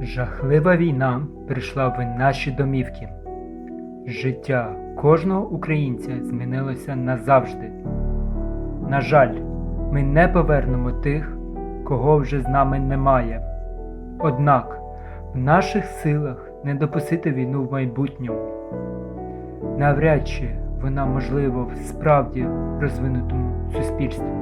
Жахлива війна прийшла в наші домівки. Життя кожного українця змінилося назавжди. На жаль, ми не повернемо тих, кого вже з нами немає. Однак в наших силах не допустити війну в майбутньому. Навряд чи вона можлива в справді розвинутому суспільстві.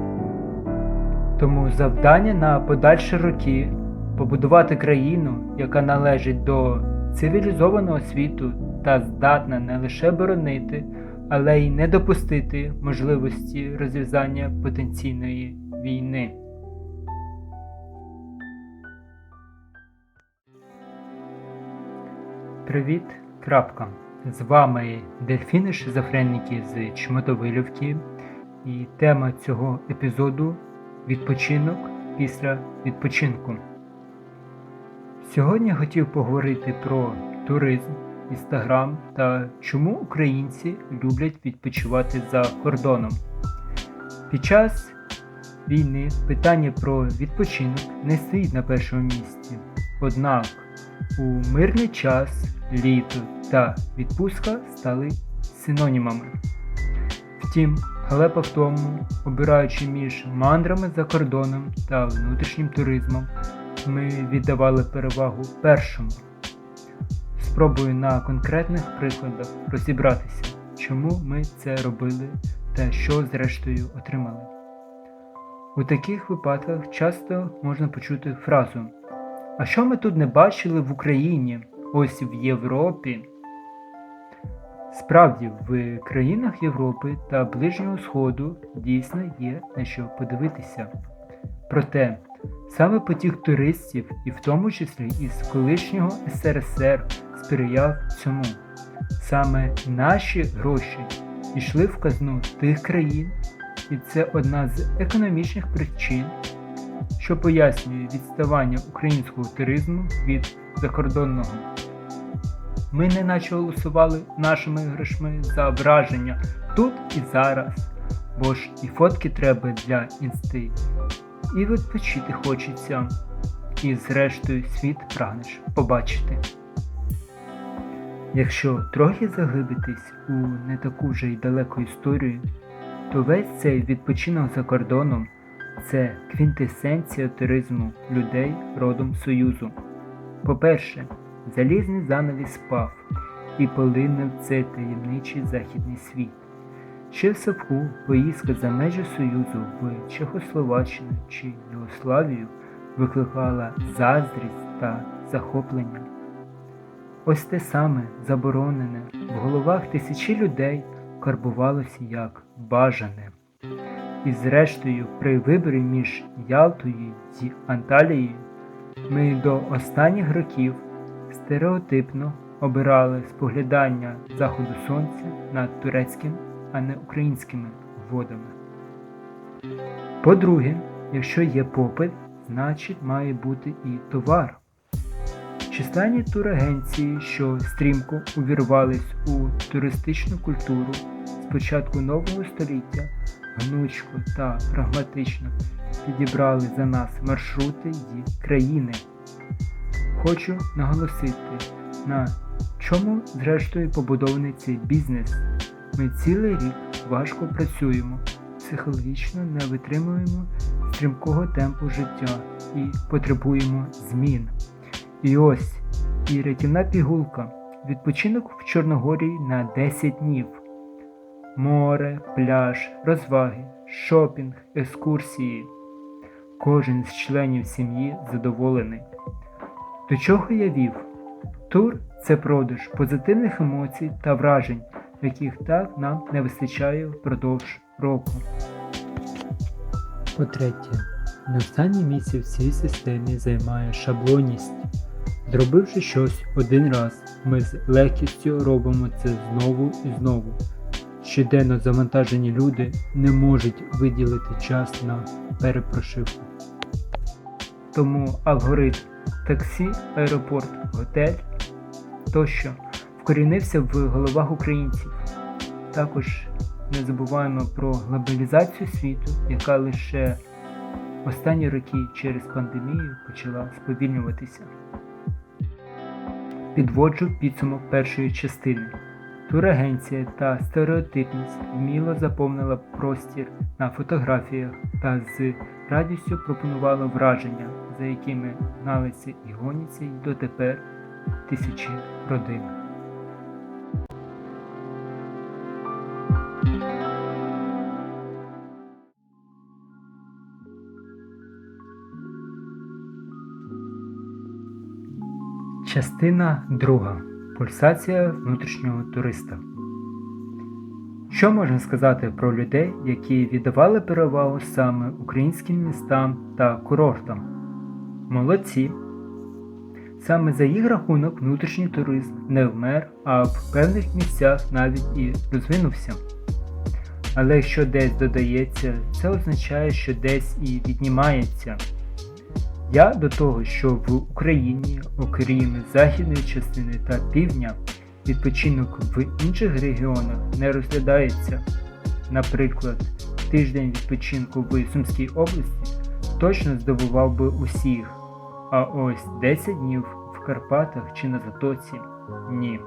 Тому завдання на подальші роки побудувати країну, яка належить до цивілізованого світу та здатна не лише боронити, але й не допустити можливості розв'язання потенційної війни. Привіт, крапка. З вами дельфіни шизофренники з Чмотовилівки, і тема цього епізоду відпочинок після відпочинку. Сьогодні хотів поговорити про туризм, інстаграм та чому українці люблять відпочивати за кордоном. Під час війни питання про відпочинок не стоїть на першому місці. Однак у мирний час літо та відпустка стали синонімами. Втім, халепа в тому, обираючи між мандрами за кордоном та внутрішнім туризмом, ми віддавали перевагу першому. Спробую на конкретних прикладах розібратися, чому ми це робили та що зрештою отримали. У таких випадках часто можна почути фразу А що ми тут не бачили в Україні, ось в Європі? Справді, в країнах Європи та Ближнього Сходу дійсно є на що подивитися. Проте, саме потік туристів, і в тому числі із колишнього СРСР, сприяв цьому. Саме наші гроші йшли в казну тих країн, і це одна з економічних причин, що пояснює відставання українського туризму від закордонного. Ми неначе голосували нашими грошми за враження тут і зараз, бо ж і фотки треба для інсти, і відпочити хочеться, і зрештою світ прагнеш побачити. Якщо трохи заглибитись у не таку вже й далеку історію, то весь цей відпочинок за кордоном це квінтесенція туризму людей родом Союзу. По-перше, залізний занавіс спав і полинув цей таємничий західний світ. Ще в Савку поїздка за межі Союзу в Чехословаччину чи Югославію викликала заздрість та захоплення. Ось те саме заборонене в головах тисячі людей карбувалося як бажане. І зрештою, при виборі між Ялтою і Анталією ми до останніх років стереотипно обирали споглядання заходу сонця над турецьким, а не українськими водами. По-друге, якщо є попит, значить має бути і товар. Численні турагенції, що стрімко увірвались у туристичну культуру з початку нового століття, гнучко та прагматично підібрали за нас маршрути і країни. Хочу наголосити, на чому зрештою побудований цей бізнес. Ми цілий рік важко працюємо, психологічно не витримуємо стрімкого темпу життя і потребуємо змін. І ось і рятівна пігулка. Відпочинок в Чорногорії на 10 днів. Море, пляж, розваги, шопінг, екскурсії. Кожен з членів сім'ї задоволений. До чого я вів? Тур це продаж позитивних емоцій та вражень, яких так нам не вистачає впродовж року. По-третє, не останнє місце в цій системі займає шаблонність. Зробивши щось один раз, ми з легкістю робимо це знову і знову. Щоденно завантажені люди не можуть виділити час на перепрошивку. Тому алгоритм таксі, аеропорт, готель тощо вкорінився в головах українців. Також не забуваємо про глобалізацію світу, яка лише останні роки через пандемію почала сповільнюватися. підводжу підсумок першої частини. Турагенція та стереотипність вміло заповнила простір на фотографіях та з радістю пропонувала враження, за якими гналися і гоняться й дотепер тисячі родин. Частина 2. Пульсація внутрішнього туриста. Що можна сказати про людей, які віддавали перевагу саме українським містам та курортам? Молодці! Саме за їх рахунок внутрішній туризм не вмер, а в певних місцях навіть і розвинувся. Але якщо десь додається, це означає, що десь і віднімається. Я до того, що в Україні, окрім західної частини та півдня, відпочинок в інших регіонах не розглядається. Наприклад, тиждень відпочинку в Сумській області точно здивував би усіх, а ось 10 днів в Карпатах чи на Затоці ні.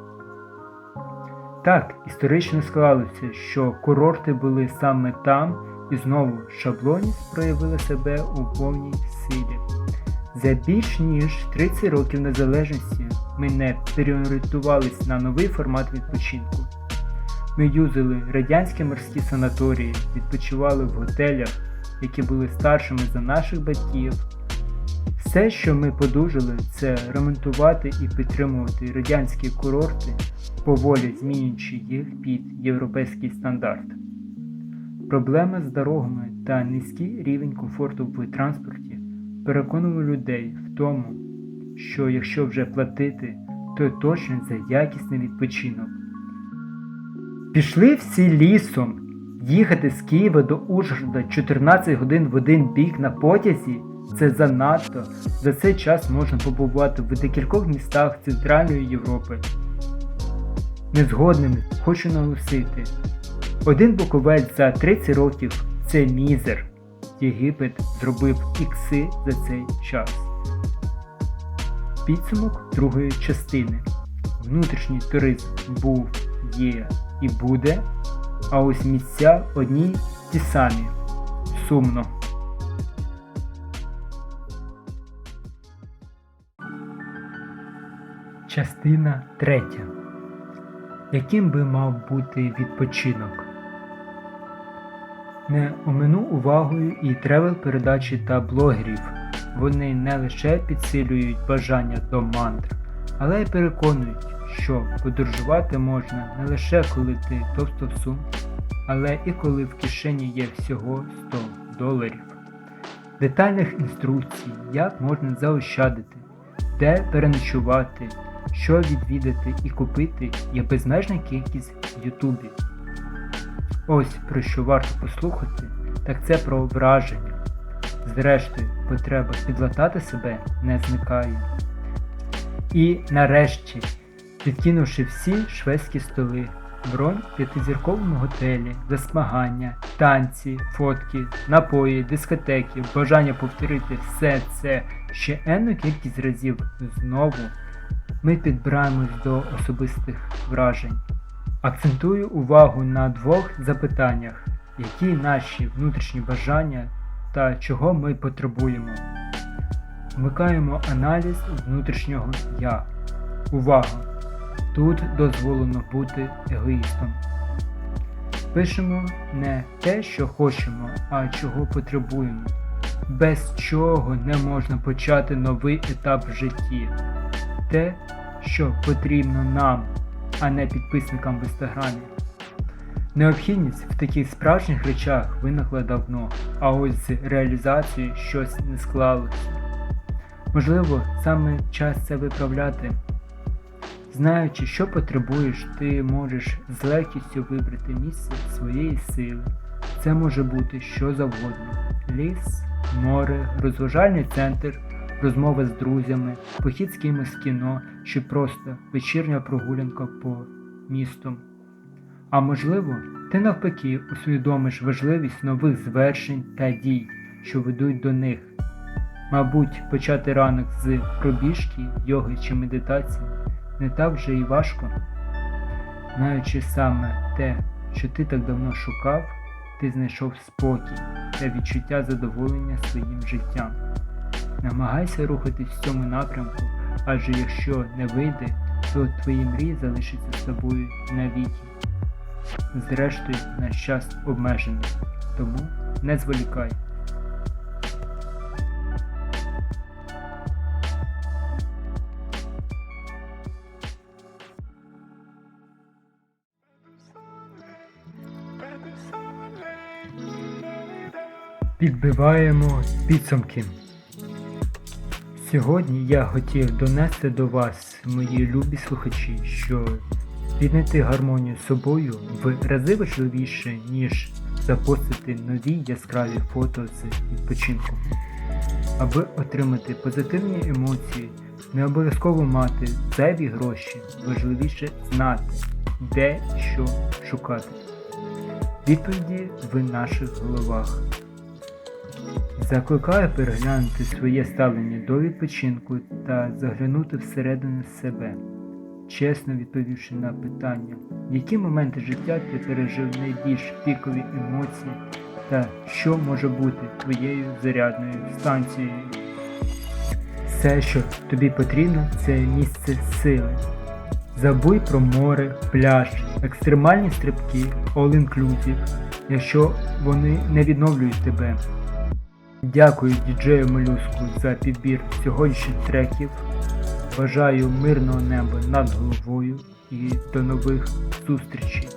Так, історично склалося, що курорти були саме там, і знову шаблоність проявила себе у повній силі. За більш ніж 30 років незалежності ми не переорієнтувались на новий формат відпочинку. Ми юзали радянські морські санаторії, відпочивали в готелях, які були старшими за наших батьків. Все, що ми подужали, це ремонтувати і підтримувати радянські курорти, поволі змінюючи їх під європейський стандарт. Проблеми з дорогами та низький рівень комфорту в транспорті переконували людей в тому, що якщо вже платити, то точно за якісний відпочинок. Пішли всі лісом. Їхати з Києва до Ужгорода 14 годин в один бік на потязі це занадто. За цей час можна побувати в декількох містах Центральної Європи. Незгодним хочу наголосити. Один буковець за 30 років це мізер. Єгипет зробив ікси за цей час. Підсумок другої частини. Внутрішній туризм був, є і буде, а ось місця одні ті самі. Сумно. Частина третя. Яким би мав бути відпочинок? Не омину увагою і тревел передачі та блогерів. Вони не лише підсилюють бажання до мантр, але й переконують, що подорожувати можна не лише коли ти товсто в сумці, але і коли в кишені є всього 100 доларів. Детальних інструкцій, як можна заощадити, де переночувати, що відвідати і купити, є безмежна кількість в Ютубі. Ось про що варто послухати, так це про враження. Зрештою, потреба підлатати себе не зникає. І нарешті, підкинувши всі шведські столи, бронь в п'ятизірковому готелі, засмагання, танці, фотки, напої, дискотеки, бажання повторити все це ще енну кількість разів знову, ми підбираємось до особистих вражень. Акцентую увагу на двох запитаннях, які наші внутрішні бажання та чого ми потребуємо. Вмикаємо аналіз внутрішнього я. Увага! Тут дозволено бути егоїстом. Пишемо не те, що хочемо, а чого потребуємо. Без чого не можна почати новий етап в житті. Те, що потрібно нам а не підписникам в інстаграмі. Необхідність в таких справжніх речах виникла давно, а ось з реалізацією щось не склалося. Можливо, саме час це виправляти. Знаючи, що потребуєш, ти можеш з легкістю вибрати місце своєї сили. Це може бути що завгодно: ліс, море, розважальний центр, розмова з друзями, похід з кимось кіно чи просто вечірня прогулянка по місту. А можливо, ти навпаки усвідомиш важливість нових звершень та дій, що ведуть до них. Мабуть, почати ранок з пробіжки, йоги чи медитації не так вже і важко. Знаючи саме те, що ти так давно шукав, ти знайшов спокій та відчуття задоволення своїм життям. Намагайся рухатись в цьому напрямку, адже якщо не вийде, то твої мрії залишаться з тобою навіки. Зрештою, наш час обмежений, тому не зволікай. Підбиваємо підсумки. Сьогодні я хотів донести до вас, мої любі слухачі, що віднайти гармонію з собою в рази важливіше, ніж запостити нові яскраві фото з відпочинку. Аби отримати позитивні емоції, не обов'язково мати зайві гроші, важливіше знати, де що шукати. Відповіді в наших головах. Закликаю переглянути своє ставлення до відпочинку та заглянути всередину себе, чесно відповівши на питання, які моменти життя ти пережив найбільш пікові емоції та що може бути твоєю зарядною станцією. Все, що тобі потрібно, це місце сили. Забудь про море, пляж, екстремальні стрибки, all-inclusive, якщо вони не відновлюють тебе. Дякую діджею Молюску за підбір сьогоднішніх треків. Бажаю мирного неба над головою і до нових зустрічей.